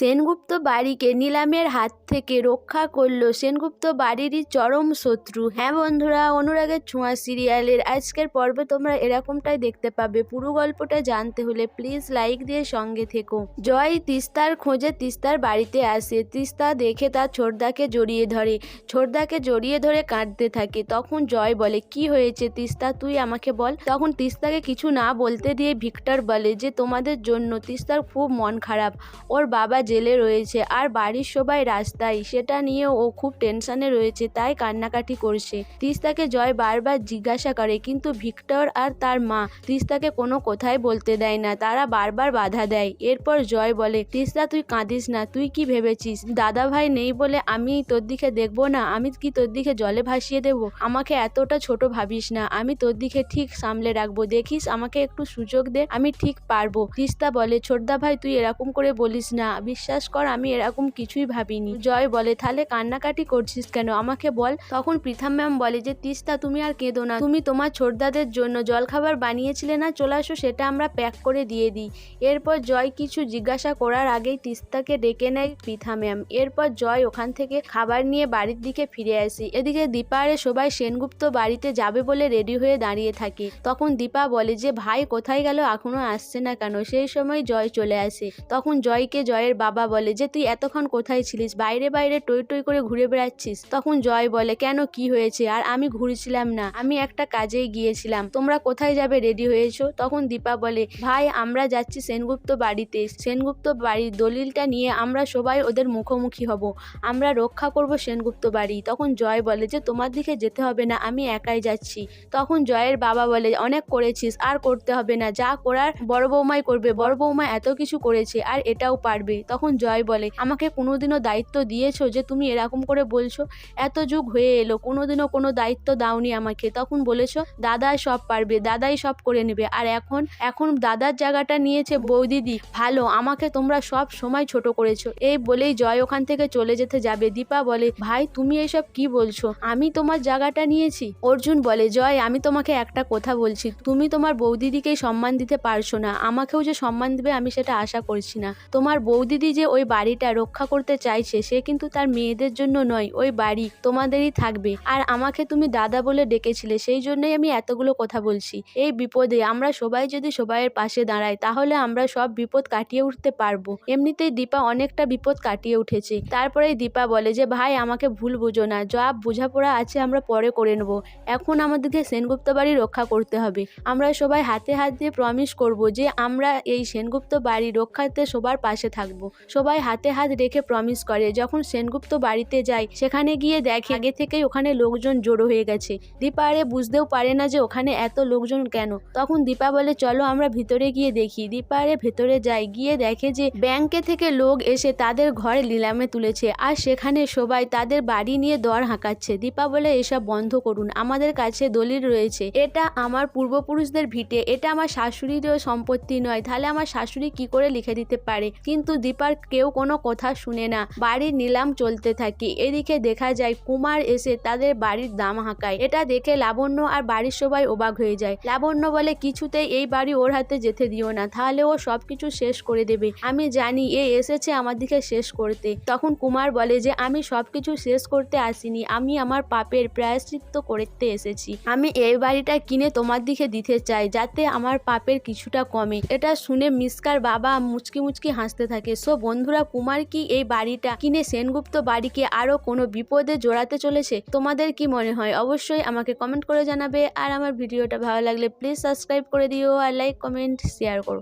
সেনগুপ্ত বাড়িকে নিলামের হাত থেকে রক্ষা করল সেনগুপ্ত বাড়িরই চরম শত্রু। হ্যাঁ বন্ধুরা, অনুরাগের ছোঁয়া সিরিয়ালের আজকের পর্বে তোমরা এরকমটাই দেখতে পাবে। পুরো গল্পটা জানতে হলে প্লিজ লাইক দিয়ে সঙ্গে থেকো। জয় তিস্তার খোঁজে তিস্তার বাড়িতে আসে। তিস্তা দেখে তার ছোটদাকে জড়িয়ে ধরে। ছোটদাকে জড়িয়ে ধরে কাঁদতে থাকে। তখন জয় বলে, কি হয়েছে তিস্তা? তুই আমাকে বল। তখন তিস্তাকে কিছু না বলতে দিয়ে ভিক্টর বলে, যে তোমাদের জন্য তিস্তার খুব মন খারাপ। ওর বাবা জেলে রয়েছে আর বাড়ির সবাই রাস্তায়। সেটা নিয়ে ও খুব টেনশনে রয়েছে, তাই কান্নাকাটি করছে। তিস্তাকে জয় বারবার জিজ্ঞাসা করে, কিন্তু ভিক্টর আর তার মা তিস্তাকে কোনো কথাই বলতে দেয় না, তারা বারবার বাধা দেয়। এরপর জয় বলে, তিস্তা, তুই কাঁদিস না, তুই কি ভেবেছিস? দাদা ভাই নেই বলে, আমি তোর দিকে দেখব না, আমি কি তোর দিকে জলে ভাসিয়ে দেবো? আমাকে এতটা ছোট ভাবিস না, আমি তোর দিকে ঠিক সামলে রাখব। দেখিস, আমাকে একটু সুযোগ দে, আমি ঠিক পারব। তিস্তা বলে ছোটদা ভাই তুই এরকম করে বলিস না বিশ্বাস কর, আমি এরকম কিছুই ভাবিনি। জয় বলে, তাহলে কান্নাকাটি করছিস কেন? আমাকে বল। তখন পৃথা ম্যাম বলে যে, তিস্তা, তুমি আর কেঁদো না। তুমি তোমার ছোটদাদের জন্য জলখাবার বানিয়েছিলে না? চলে আসো, সেটা আমরা প্যাক করে দিয়ে দিই। এরপর জয় কিছু জিজ্ঞাসা করার আগেই তিস্তাকে ডেকে নেয় পৃথা ম্যাম। এরপর জয় ওখান থেকে খাবার নিয়ে বাড়ির দিকে ফিরে আসি। এদিকে দীপা দীপারে সবাই সেনগুপ্ত বাড়িতে যাবে বলে রেডি হয়ে দাঁড়িয়ে থাকে। তখন দীপা বলে যে, ভাই, কোথায় গেল? এখনও আসছে না কেন? সেই সময় জয় চলে আসে। তখন জয়কে জয়ের বাবা বলে যে, তুই এতক্ষণ কোথায় ছিলিস? বাইরে বাইরে টই টই করে ঘুরে বেড়াচ্ছিস? তখন জয় বলে, কেন? কি হয়েছে? আর আমি ঘুরছিলাম না। আমি একটা কাজেই গিয়েছিলাম। তোমরা কোথায় যাবে রেডি হয়েছো? তখন দীপা বলে, ভাই, আমরা যাচ্ছি সেনগুপ্ত বাড়িতে। সেনগুপ্ত বাড়ির দলিলটা নিয়ে আমরা সবাই ওদের মুখোমুখি হব। আমরা রক্ষা করব সেনগুপ্ত বাড়ি। তখন জয় বলে যে, তোমার দিকে যেতে হবে না, আমি একাই যাচ্ছি। তখন জয়ের বাবা বলে, অনেক করেছিস, আর করতে হবে না। যা করার বড় বৌমাই করবে। বড় বৌমা এত কিছু করেছে, আর এটাও পারবে। তখন জয় বলে, আমাকে কোনোদিনও দায়িত্ব দিয়েছ যে তুমি এরকম করে বলছো? এত যুগ হয়ে এলো, কোনোদিনও কোনো দায়িত্ব দাওনি আমাকে। তখন বলেছ দাদা সব পারবে, দাদাই সব করে নেবে। আর এখন এখন দাদার জায়গাটা নিয়েছে বৌদিদি। ভালো, আমাকে তোমরা সব সময় ছোট করেছ। এই বলেই জয় ওখান থেকে চলে যেতে যাবে। দীপা বলে, ভাই, তুমি এসব কি বলছো? আমি তোমার জায়গাটা নিয়েছি। অর্জুন বলে, জয়, আমি তোমাকে একটা কথা বলছি। তুমি তোমার বৌদিদিকেই সম্মান দিতে পারছ না। আমাকেও যে সম্মান দিবে আমি সেটা আশা করছি না। তোমার বৌদিদি যে ওই বাড়িটা রক্ষা করতে চাইছে, সে কিন্তু তার মেয়েদের জন্য নয়, ওই বাড়ি তোমাদেরই থাকবে। আর আমাকে তুমি দাদা বলে ডেকেছিলে, সেই জন্যই আমি এতগুলো কথা বলছি। এই বিপদে আমরা সবাই যদি সবাইয়ের পাশে দাঁড়াই, তাহলে আমরা সব বিপদ কাটিয়ে উঠতে পারব। এমনিতেই দীপা অনেকটা বিপদ কাটিয়ে উঠেছে। তারপরেই দীপা বলে যে, ভাই, আমাকে ভুল বুঝো না, যা বোঝাপড়া আছে আমরা পরে করে নেব। এখন আমাদেরকে সেনগুপ্ত বাড়ি রক্ষা করতে হবে। আমরা সবাই হাতে হাত দিয়ে প্রমিস করব যে, আমরা এই সেনগুপ্ত বাড়ি রক্ষাতে সবার পাশে থাকব। সবাই হাতে হাত রেখে প্রমিস করে। যখন সেনগুপ্ত বাড়িতে যায়, সেখানে গিয়ে দেখে আগে থেকেই ওখানে লোকজন জড়ো হয়ে গেছে। দীপা আরে বুঝতেও পারে না যে ওখানে এত লোকজন কেন। তখন দীপা বলে, চলো আমরা ভিতরে গিয়ে দেখি। দীপা আরে ভেতরে যায়, গিয়ে দেখে যে ব্যাংকে থেকে লোক এসে তাদের ঘরে নিলামে তুলেছে। আর সেখানে সবাই তাদের বাড়ি নিয়ে দর হাঁকাচ্ছে। দীপা বলে, এসব বন্ধ করুন। আমাদের কাছে দলিল রয়েছে। এটা আমার পূর্বপুরুষদের ভিটে। এটা আমার শাশুড়িরও সম্পত্তি নয়। তাহলে আমার শাশুড়ি কি করে লিখে দিতে পারে? কিন্তু দীপার কেউ কোনো কথা শুনে না। বাড়ির নিলাম চলতে থাকে। এদিকে দেখা যায় কুমার এসে তাদের বাড়ির দাম হাঁকায়। এটা দেখে লাবণ্য আর বাড়ির সবাই অবাক হয়ে যায়। লাবণ্য বলে, কিছুতেই এই বাড়ি ওর হাতে যেতে দিও না। তাহলে ও সব কিছু শেষ করে দেবে। আমি জানি এ এসেছে আমার দিকে শেষ করতে। তখন কুমার বলে যে, আমি সব কিছু শেষ করতে আসিনি। আমি আমার পাপের প্রায়শ্চিত্ত করতে এসেছি। আমি এই বাড়িটা কিনে তোমার দিকে দিতে চাই, যাতে আমার পাপের কিছুটা কমে। এটা শুনে মিসকার বাবা মুচকি মুচকি হাসতে থাকে। সো বন্ধুরা, কুমার কি এই বাড়িটা কিনে সেনগুপ্ত বাড়িকে আরও কোনো বিপদে জোড়াতে চলেছে? তোমাদের কি মনে হয়? অবশ্যই আমাকে কমেন্ট করে জানাবে। আর আমার ভিডিওটা ভালো লাগলে প্লিজ সাবস্ক্রাইব করে দিও। আর লাইক কমেন্ট শেয়ার করো।